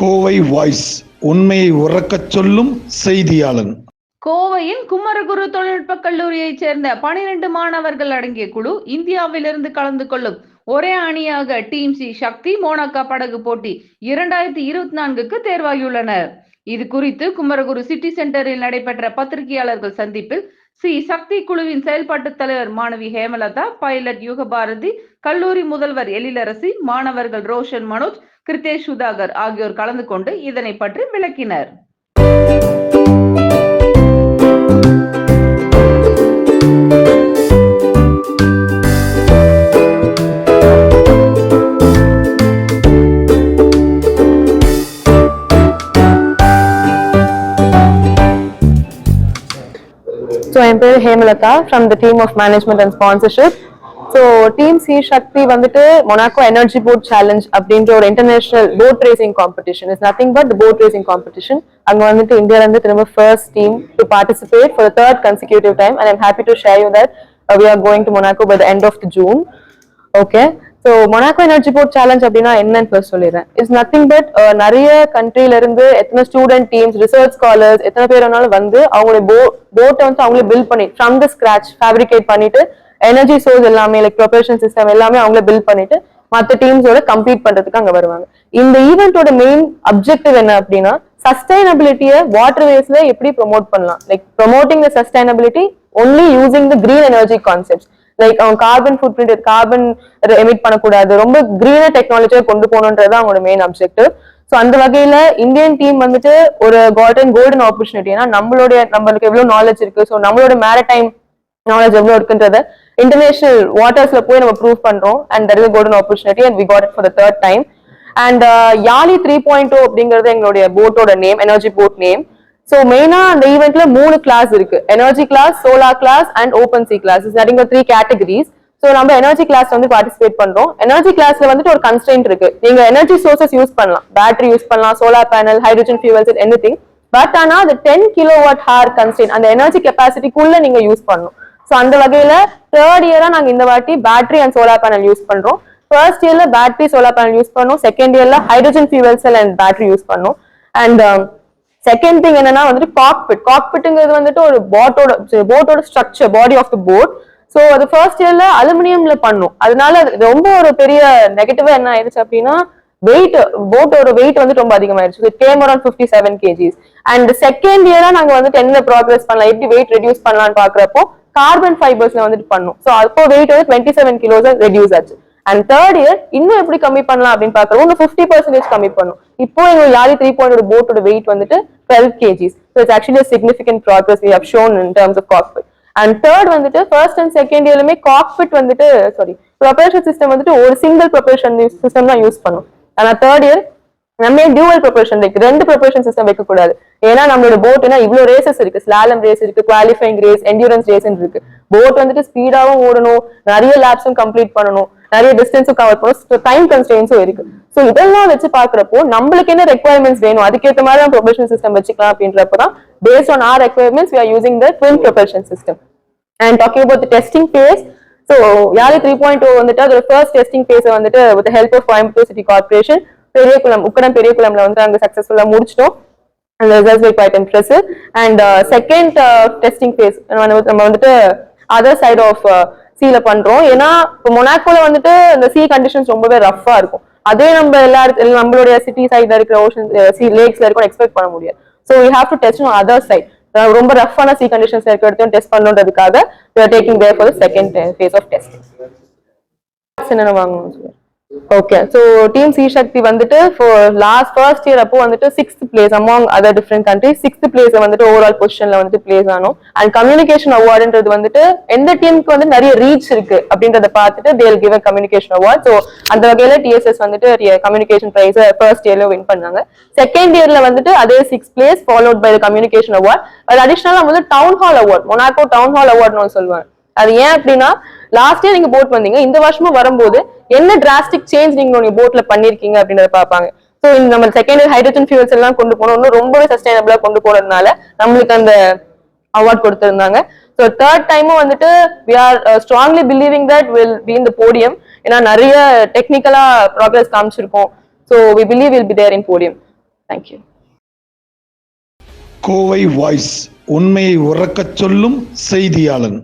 Kovai voice உண்மையை உறக்கச் சொல்லும் செய்தியாளன். கோவையின் குமரகுரு தொழில்நுட்ப கல்லூரியைச் சேர்ந்த பனிரெண்டு மாணவர்கள் அடங்கிய குழு இந்தியாவிலிருந்து கலந்து கொள்ளும் ஒரே அணியாக டீம் சி சக்தி மோனாக்கா படகு போட்டி இரண்டாயிரத்தி இருபத்தி நான்குக்கு தேர்வாகியுள்ளனர். இது குறித்து குமரகுரு சிட்டி சென்டரில் நடைபெற்ற பத்திரிகையாளர்கள் சந்திப்பில் சி சக்தி குழுவின் செயல்பாட்டு தலைவர் மாணவி ஹேமலதா பைலட் யுகபாரதி கல்லூரி முதல்வர் எழிலரசி மாணவர்கள் ரோஷன் மனோஜ் கிருத்தேஷ் சுதாகர் ஆகியோர் கலந்து கொண்டு இதனை பற்றி விளக்கினர். ஸோ என் பேர் Hemalatha from the team of management and sponsorship so team sea Shakthi வந்துட்டு மொனாக்கோ எனர்ஜி போட் சேலஞ்ச் அப்படின்ற ஒரு international boat racing competition is nothing but boat racing competition அங்க வந்துட்டு இந்தியால இருந்து திரும்ப first team to participate for third consecutive time and I'm happy to share you that we are going to Monaco by the end of the June okay so Monaco energy boat challenge அப்படின்னா என்னன்னு plus சொல்லிடுறேன். It's nothing but நிறைய கண்ட்ரில இருந்து எத்தனை student teams research scholars எத்தனை பேர் வேணாலும் வந்து அவங்களுடைய போ போட்டை வந்து அவங்களே பில்ட் பண்ணி ஃப்ரம் த ஸ்கிராச் ஃபேப்ரிகேட் பண்ணிட்டு எனர்ஜி சோர்ஸ் எல்லாமே லைக் ப்ரொபரேஷன் சிஸ்டம் எல்லாமே அவங்களே பில்ட் பண்ணிட்டு மற்ற டீம்ஸோட கம்ப்ளீட் பண்றதுக்கு அங்க வருவாங்க. இந்த ஈவெண்ட்டோட மெயின் அப்ஜெக்டிவ் என்ன அப்படின்னா சஸ்டைனபிலிட்டியை வாட்டர் வேஸ்ல எப்படி ப்ரொமோட் பண்ணலாம்? Like promoting the sustainability only using the green energy concepts like அவங்க carbon footprint carbon emit பண்ணக்கூடாது. ரொம்ப கிரீனர் டெக்னாலஜியை கொண்டு போகணுன்றது அவங்களோட மெயின் அப்ஜெக்டிவ் ஸோ அந்த வகையில இந்தியன் டீம் வந்துட்டு ஒரு கால்டன் கோல்டன் ஆப்பர்ச்சுனிட்டி ஏன்னா நம்மளுடைய நம்மளுக்கு எவ்வளவு நாலேஜ் இருக்கு? ஸோ நம்மளோட மேரடைம் நாலேஜ் எவ்வளவு இருக்குன்றத இன்டர்நேஷனல் வாட்டர்ஸ்ல போய் நம்ம ப்ரூவ் பண்றோம். And that is golden opportunity and we got it for the third time and Yali three point two அப்படிங்கிறது எங்களுடைய போட்டோட name energy boat name so மெயினாக அந்த ஈவெண்ட்ல மூணு கிளாஸ் இருக்கு. Energy class solar class and open sea class நடிங்க three categories so நம்ம energy class வந்து participate பண்றோம். எனர்ஜி கிளாஸ்ல வந்துட்டு ஒரு கன்ஸ்டன்ட் இருக்கு. நீங்க எனர்ஜி சோர்சஸ் யூஸ் பண்ணலாம். பேட்டரி யூஸ் பண்ணலாம் solar panel hydrogen fuels anything but ஆனா அது ten kilowatt hour constant அந்த எனர்ஜி கெப்பாசிட்டிக்குள்ள நீங்க யூஸ் பண்ணணும். ஸோ அந்த வகையில தேர்ட் இயரா நாங்க இந்த வாட்டி battery and solar panel use பண்றோம். ஃபர்ஸ்ட் இயர்ல பேட்டரி சோலார் பேனல் யூஸ் பண்ணோம். செகண்ட் இயர்ல hydrogen fuel cell and battery use பண்ணோம். அண்ட் செகண்ட் திங் என்னன்னா வந்துட்டு காக்பிட் காக்பிட்டுங்கிறது வந்துட்டு ஒரு போட்டோட போட்டோட structure body of the boat so அது ஃபர்ஸ்ட் இயர்ல அலுமினியம்ல பண்ணும். அதனால ரொம்ப ஒரு பெரிய நெகட்டிவா என்ன ஆயிடுச்சு அப்படின்னா வெயிட் போட்டோட வெயிட் வந்து ரொம்ப அதிகமாயிருச்சு came around fifty seven KGs and second இயரா நாங்க வந்துட்டு என்ன ப்ராக்ரஸ் பண்ணலாம் எப்படி வெயிட் ரெடியூஸ் பண்ணலாம்னு பாக்குறப்போ கார்பன் ஃபைபர்ஸ்ல வந்துட்டு பண்ணும். ஸோ அப்போ வெயிட் வந்து டுவெண்ட்டி செவன் கிலோஸ் ரெடியூஸ் ஆச்சு. அண்ட் தேர்ட் இயர் இன்னும் எப்படி கம்மி பண்ணலாம் அப்படின்னு பாக்குறோம் இன்னும் ஃபிஃப்டி பர்சன்டேஜ் கம்மி பண்ணும். இப்போ எங்க யாரி த்ரீ பாயிண்ட் ஒரு போட்டோட வெயிட் வந்துட்டு twelve KGs so it's actually significant progress we have shown in terms of cockpit and third வந்துட்டு ஃபர்ஸ்ட் அண்ட் செகண்ட் இயர்லுமே காக்பிட் வந்துட்டு சாரி ப்ரொபல்ஷன் சிஸ்டம் வந்துட்டு ஒரு சிங்கிள் ப்ரொபரேஷன் சிஸ்டம் தான் யூஸ் பண்ணும். ஆனா தேர்ட் இயர் நம்ம டியூவல் ப்ரொபல்ஷன் வைக்க ரெண்டு ப்ரொபல்ஷன் சிஸ்டம் வைக்க கூடாது ஏன்னா நம்மளோட போட்னா இவ்வளவு ரேசஸ் இருக்கு. ஸ்லாலம் ரேஸ் இருக்கு குவாலிஃபைங் ரேஸ் என்டூரன்ஸ் ரேஸ் இருக்கு. போட் வந்துட்டு ஸ்பீடாவும் ஓடணும். நிறைய லேப்ஸும் கம்ப்ளீட் பண்ணணும். நிறைய டிஸ்டன்ஸும் கவர் பண்ணணும் டைம் கன்ஸ்டன்ஸும் இருக்கு. ஸோ இதெல்லாம் வச்சு பாக்குறப்போ நம்மளுக்கு என்ன ரெக்குவயர்மெண்ட்ஸ் வேணும்? அதுக்கேற்ற மாதிரி நம்ம ப்ரொபரேஷன் சிஸ்டம் வச்சுக்கலாம் அப்படின்றப்ப தான் based on our requirements we are using the twin propulsion system and talking about testing phase so யாரு த்ரீ பாயிண்ட் டூ வந்துட்டு அதோட ஃபர்ஸ்ட் டெஸ்டிங் ஃபேஸை வந்துட்டு with help of Coimbatore city corporation Periyakulam Ukkadam பெரியகுளம்ல வந்து அங்கே சக்ஸஸ்ஃபுல்லாக முடிச்சிட்டோம். அந்த results were quite impressive and second testing phase நம்ம வந்துட்டு அதர் சைட் ஆஃப் சீல பண்றோம். ஏன்னா இப்போ மொனாக்கோல வந்துட்டு இந்த சி கண்டிஷன்ஸ் ரொம்பவே ரஃபா இருக்கும். அதே நம்ம எல்லா இடத்துல நம்மளுடைய சிட்டி சைட்ல இருக்கிற ஓஷன் சி லேக்ஸ்ல இருக்கும் எக்ஸ்பெக்ட் பண்ண முடியாது. So we have to test other side ரொம்ப ரஃப்பான சி கண்டிஷன்ஸ் இருக்க இடத்தையும் test பண்ணுன்றதுக்காக taking there for second phase of test என்னென்ன வாங்கணும் sir okay so team sea Sakthi வந்துட்டு லாஸ்ட் ஃபர்ஸ்ட் இயர் அப்போ வந்துட்டு sixth place among other different country sixth place வந்துட்டு ஓவரால் பொசிஷன்ல வந்துட்டு பிளேஸ் ஆனோம். அண்ட் கம்யூனிகேஷன் அவார்டுன்றது வந்துட்டு எந்த டீமுக்கு வந்து நிறைய ரீச் இருக்கு அப்படின்றத பார்த்துட்டு தேல் கிவ் கம்யூனிகேஷன் அவார்ட் ஸோ அந்த வகையில டிஎஸ்எஸ் வந்துட்டு கம்யூனிகேஷன் பிரைஸ் ஃபர்ஸ்ட் இயர்ல வின் பண்ணாங்க. செகண்ட் இயர்ல வந்துட்டு அதே six place followed by communication award அது அடிஷனலா வந்து town hall award Monaco town hall அவார்ட்னு சொல்லுவாங்க. அது ஏன் அப்படின்னா லாஸ்ட் இயர் நீங்க போட் வந்தீங்க இந்த வருஷமும் வரும்போது என்ன டிராஸ்டிக் சேஞ்ச் நீங்க உங்க போட்ல பண்ணிருக்கீங்க அப்படின்றத பார்ப்பாங்க. ஸோ நம்ம செகண்ட் ஹைட்ரஜன் ஃபியூல்ஸ் எல்லாம் கொண்டு போனோம் இன்னும் ரொம்பவே சஸ்டைனபிளா கொண்டு போனதுனால நம்மளுக்கு அந்த அவார்ட் கொடுத்திருந்தாங்க. ஸோ தேர்ட் டைமும் வந்துட்டு we are strongly believing that will be in the podium ஏன்னா நிறைய டெக்னிக்கலா progress காமிச்சிருக்கோம். So we believe will be there in podium thank you Kovai voice உண்மையை உறக்கச் சொல்லும் செய்தியாளன்.